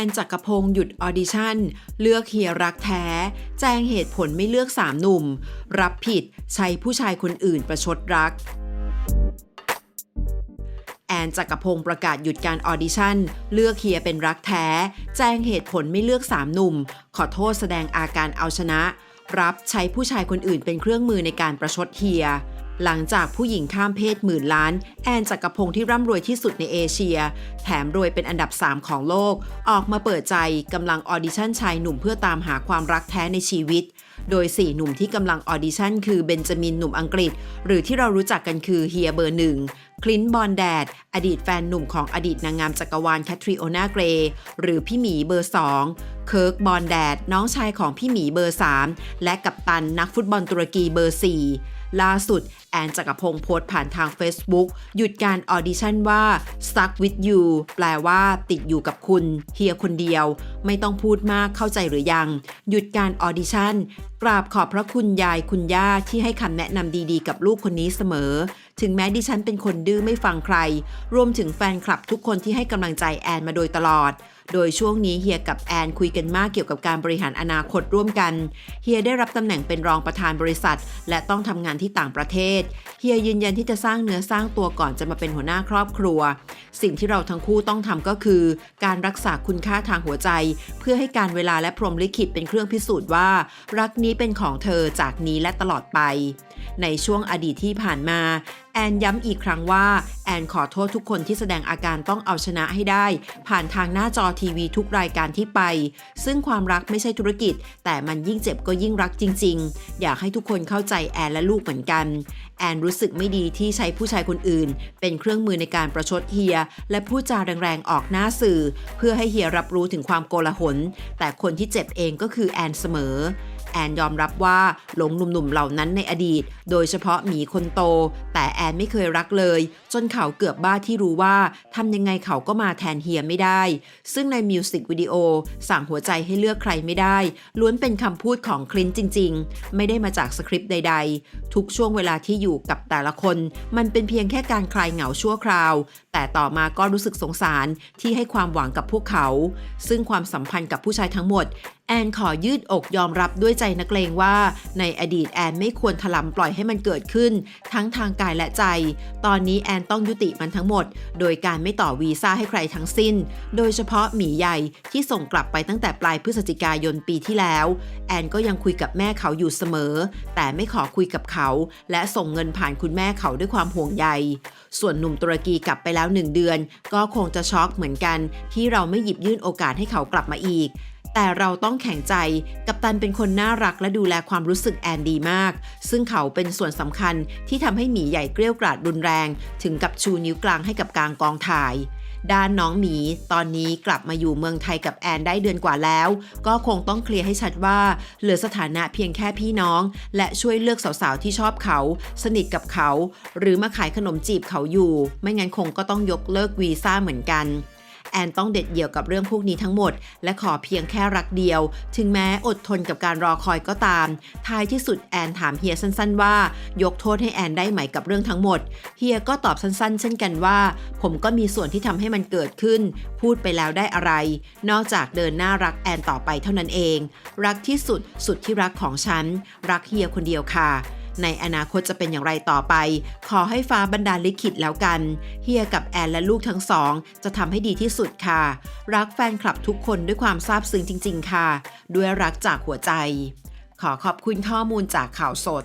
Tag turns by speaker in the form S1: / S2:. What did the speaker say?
S1: อนจักรพงศ์หยุดออดิชั่น เลือกเฮียรักแท้ แจ้งเหตุผลไม่เลือกสามหนุ่ม รับผิดใช้ผู้ชายคนอื่นประชดรัก แอนจักรพงศ์ประกาศหยุดการออดิชั่น เลือกเฮียเป็นรักแท้ แจ้งเหตุผลไม่เลือกสามหนุ่ม ขอโทษแสดงอาการเอาชนะ รับใช้ผู้ชายคนอื่นเป็นเครื่องมือในการประชดเฮีย หลังจากผู้หญิงข้ามเพศหมื่นล้าน แอนจักรพงศ์ที่ร่ำรวยที่สุดในเอเชีย แถมรวยเป็นอันดับ 3 ของโลก ออกมาเปิดใจกำลังออดิชั่นชายหนุ่มเพื่อตามหาความรักแท้ในชีวิต โดย 4 หนุ่มที่กำลังออดิชั่นคือเบนจามินหนุ่มอังกฤษ หรือที่เรารู้จักกันคือเฮียเบอร์หนึ่งคลินต์บอนแดด อดีตแฟนหนุ่มของอดีตนางงามจักรวาลแคทริโอนาเกรย์หรือพี่หมีเบอร์2เคิร์กบอนแดด น้องชายของพี่หมีเบอร์3และกัปตันนักฟุตบอลตุรกีเบอร์4 ล่าสุด แอนจักรพงศ์โพสต์ผ่านทาง Facebook หยุดการออดิชั่นว่า stuck with you แปลว่าติดอยู่กับคุณเฮียคนเดียว ไม่ต้องพูดมากเข้าใจหรือยัง หยุดการออดิชั่น กราบขอบพระคุณยายคุณย่าที่ให้คำแนะนำดีๆ กับลูกคนนี้เสมอ ถึงแม้ดิฉันเป็นคนดื้อไม่ฟังใคร รวมถึงแฟนคลับทุกคนที่ให้กำลังใจแอนมาโดยตลอด โดยช่วงนี้เฮียกับแอนคุยกันมากเกี่ยวกับการบริหารอนาคตร่วมกัน เฮียได้รับตำแหน่งเป็นรองประธานบริษัท และต้องทำงานที่ต่างประเทศ เฮียยืนยันที่จะสร้างเนื้อสร้างตัวก่อนจะมาเป็นหัวหน้าครอบครัว สิ่งที่เราทั้งคู่ต้องทำก็คือ การรักษาคุณค่าทางหัวใจ เพื่อให้การเวลาและพรหมลิขิตเป็นเครื่องพิสูจน์ว่า รักนี้เป็นของเธอจากนี้และตลอดไป ในช่วงอดีตที่ผ่านมา แอนย้ำอีกครั้งว่า แอนขอโทษทุกคนที่แสดงอาการต้องเอาชนะให้ได้ ผ่านทางหน้าจอทีวีทุกรายการที่ไป ซึ่งความรักไม่ใช่ธุรกิจ แต่มันยิ่งเจ็บก็ยิ่งรักจริง ๆ อยากให้ทุกคนเข้าใจแอนและลูกเหมือนกัน แอนรู้สึกไม่ดีที่ใช้ผู้ชายคนอื่น เป็นเครื่องมือในการประชดเฮีย และพูดจาแรงๆออกหน้าสื่อ เพื่อให้เฮียรับรู้ถึงความโกลาหล แต่คนที่เจ็บเองก็คือแอนเสมอ แอนยอมรับว่าหลงหนุ่มๆเหล่านั้นในอดีต โดยเฉพาะหมีคนโต แต่แอนไม่เคยรักเลย จนเขาเกือบบ้าที่รู้ว่าทำยังไงเขาก็มาแทนเฮียไม่ได้ ซึ่งในมิวสิกวิดีโอสั่งหัวใจให้เลือกใครไม่ได้ ล้วนเป็นคำพูดของคลินต์จริง ๆ ไม่ได้มาจากสคริปต์ใด ๆ ทุกช่วงเวลาที่อยู่กับแต่ละคน มันเป็นเพียงแค่การคลายเหงาชั่วคราว แต่ต่อมาก็รู้สึกสงสารที่ให้ความหวังกับพวกเขา ซึ่งความสัมพันธ์กับผู้ชายทั้งหมดแอนขอยืดอกยอมรับด้วยใจนักเลงว่า ในอดีตแอนไม่ควรถลำปล่อยให้มันเกิดขึ้น ทั้งทางกายและใจ ตอนนี้แอนต้องยุติมันทั้งหมด โดยการไม่ต่อวีซ่าให้ใครทั้งสิ้น โดยเฉพาะหมีใหญ่ที่ส่งกลับไปตั้งแต่ปลายพฤศจิกายนปีที่แล้ว แอนก็ยังคุยกับแม่เขาอยู่เสมอ แต่ไม่ขอคุยกับเขา และส่งเงินผ่านคุณแม่เขาด้วยความห่วงใยส่วนหนุ่มตุรกีกลับไปแล้วหนึ่งเดือน ก็คงจะช็อกเหมือนกัน ที่เราไม่หยิบยื่นโอกาสให้เขากลับมาอีก แต่เราต้องแข็งใจ กัปตันเป็นคนน่ารักและดูแลความรู้สึกแอนดีมาก ซึ่งเขาเป็นส่วนสำคัญที่ทำให้หมีใหญ่เกลี้ยวกราดรุนแรง ถึงกับชูนิ้วกลางให้กับกลางกองถ่ายด้านน้องหมี ตอนนี้กลับมาอยู่เมืองไทยกับแอนได้เดือนกว่าแล้ว ก็คงต้องเคลียร์ให้ชัดว่า เหลือสถานะเพียงแค่พี่น้อง และช่วยเลือกสาวๆที่ชอบเขา สนิทกับเขา หรือมาขายขนมจีบเขาอยู่ ไม่งั้นคงก็ต้องยกเลิกวีซ่าเหมือนกัน แอนต้องเด็ดเดี่ยวกับเรื่องพวกนี้ทั้งหมด และขอเพียงแค่รักเดียว ถึงแม้อดทนกับการรอคอยก็ตาม ท้ายที่สุดแอนถามเฮียสั้น ๆ ว่า ยกโทษให้แอนได้ไหมกับเรื่องทั้งหมด เฮียก็ตอบสั้นๆ เช่นกันว่า ผมก็มีส่วนที่ทำให้มันเกิดขึ้น พูดไปแล้วได้อะไร นอกจากเดินหน้ารักแอนต่อไปเท่านั้นเอง รักที่สุดสุดที่รักของฉัน รักเฮียคนเดียวค่ะ ในอนาคตจะเป็นอย่างไรต่อไป ขอให้ฟ้าบรรดาลิขิตแล้วกัน เฮียกับแอนและลูกทั้งสอง จะทำให้ดีที่สุดค่ะ รักแฟนคลับทุกคนด้วยความซาบซึ้งจริง ๆ ค่ะ ด้วยรักจากหัวใจ ขอขอบคุณข้อมูลจากข่าวสด